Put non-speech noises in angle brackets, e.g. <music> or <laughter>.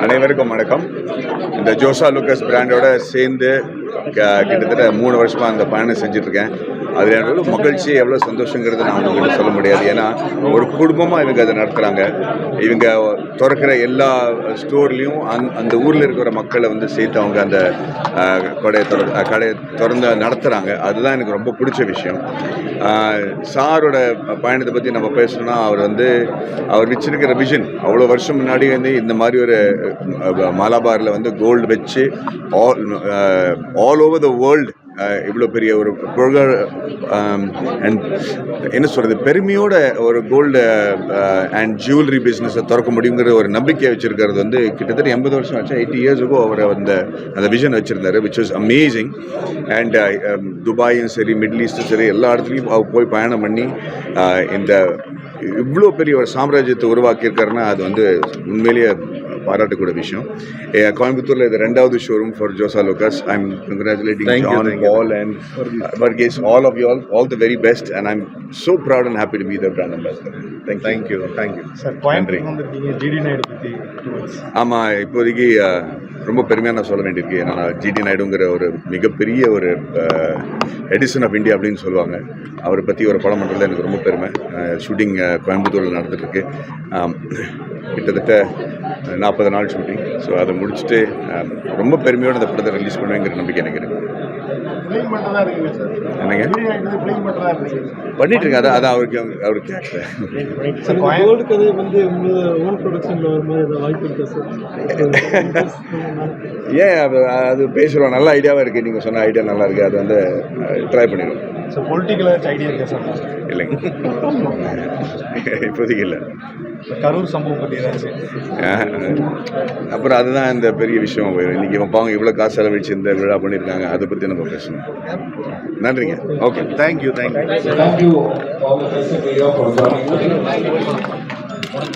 அனைவருக்கும் வணக்கம். இந்த ஜோசா லுக்கஸ் பிராண்டோட சேர்ந்து க- கிட்டத்தட்ட மூணு வருஷமா அந்த பயணம் செஞ்சுட்டு இருக்கேன். அதில் எவ்வளோ மகிழ்ச்சி எவ்வளோ சந்தோஷங்கிறது நான் உங்களுக்கு சொல்ல முடியாது. ஏன்னா ஒரு குடும்பமாக இவங்க அதை நடத்துகிறாங்க இவங்க திறக்கிற எல்லா ஸ்டோர்லேயும் அந் அந்த ஊரில் இருக்கிற மக்களை வந்து சேர்த்து அவங்க அந்த கடையை திற கடையை திறந்து நடத்துகிறாங்க அதுதான் எனக்கு ரொம்ப பிடிச்ச விஷயம். சாரோட பயணத்தை பற்றி நம்ம பேசணும்னா அவர் வந்து அவர் வச்சிருக்கிற விஷன் அவ்வளோ வருஷம் முன்னாடி வந்து இந்த மாதிரி ஒரு அஹ், மலபாரில் வந்து கோல்டு வச்சு all all over the world இவ்வளோ பெரிய ஒரு புகழ் um, அண்ட் என்ன சொல்கிறது பெருமையோட ஒரு கோல்டு அண்ட் ஜுவல்லரி பிஸ்னஸை திறக்க முடியுங்கிற ஒரு நம்பிக்கை வச்சுருக்கிறது வந்து கிட்டத்தட்ட எண்பது வருஷம் ஆச்சு. எயிட்டி இயர்ஸுக்கும் அவர் அந்த அந்த விஷன் வச்சுருந்தாரு விச் வாஸ் அமேசிங் அண்ட் துபாயும் சரி மிடில் ஈஸ்ட்டும் சரி எல்லா இடத்துலையும் அவர் போய் பயணம் பண்ணி இந்த இவ்வளோ பெரிய ஒரு சாம்ராஜ்யத்தை உருவாக்கியிருக்காருன்னா அது வந்து உண்மையிலேயே பாராட்டக்கூடிய விஷயம். ஏ, கோயம்புத்தூர்ல இது ரெண்டாவது showroom for Jos Alukkas I am congratulating John. Paul and Varghese all of you all all the very best and I am so proud and happy to be the brand ambassador thank thank you thank you sir பற்றி ஆமாம் இப்போதைக்கு ரொம்ப பெருமையாக நான் சொல்ல வேண்டியிருக்கு. ஏன்னா GT நாயுடுங்கிற ஒரு மிகப்பெரிய ஒரு எடிசன் ஆஃப் இந்தியா அப்படின்னு சொல்லுவாங்க. அவரை பற்றி ஒரு படம் பண்ணுறது எனக்கு ரொம்ப பெருமை. ஷூட்டிங் கோயம்புத்தூரில் நடந்துட்டுருக்கு. கிட்டத்தட்ட நாற்பது நாள் ஷூட்டிங் ஸோ அதை முடிச்சுட்டு ரொம்ப பெருமையோடு அந்த படத்தை ரிலீஸ் பண்ணுவேங்கிற நம்பிக்கை எனக்கு இருக்குது என்னங்க? பண்ணிட்டு அதான் அவருக்கு அவருக்கு கேட்கல. <laughs> ஏன் அது அது பேசுகிறோம் நல்ல ஐடியாவாக இருக்குது நீங்கள் சொன்ன ஐடியா நல்லா இருக்குது அது வந்து ட்ரை பண்ணிடுவோம். சார் பொலிட்டிக்கல் ஏதாச்சும் ஐடியா இருக்கா சார் இல்லைங்க. இப்போதைக்கு இல்லை. கரூர் சம்பவம் பற்றி ஏதாச்சும் அப்புறம் அதுதான் இந்த பெரிய விஷயம். இன்னைக்கு இவன் பாவங்க இவ்வளோ காசு செலவழிச்சு இந்த விழா பண்ணியிருக்காங்க. அதை பற்றி நம்ம பேசணும். நன்றிங்க. Okay thank you thank you Thank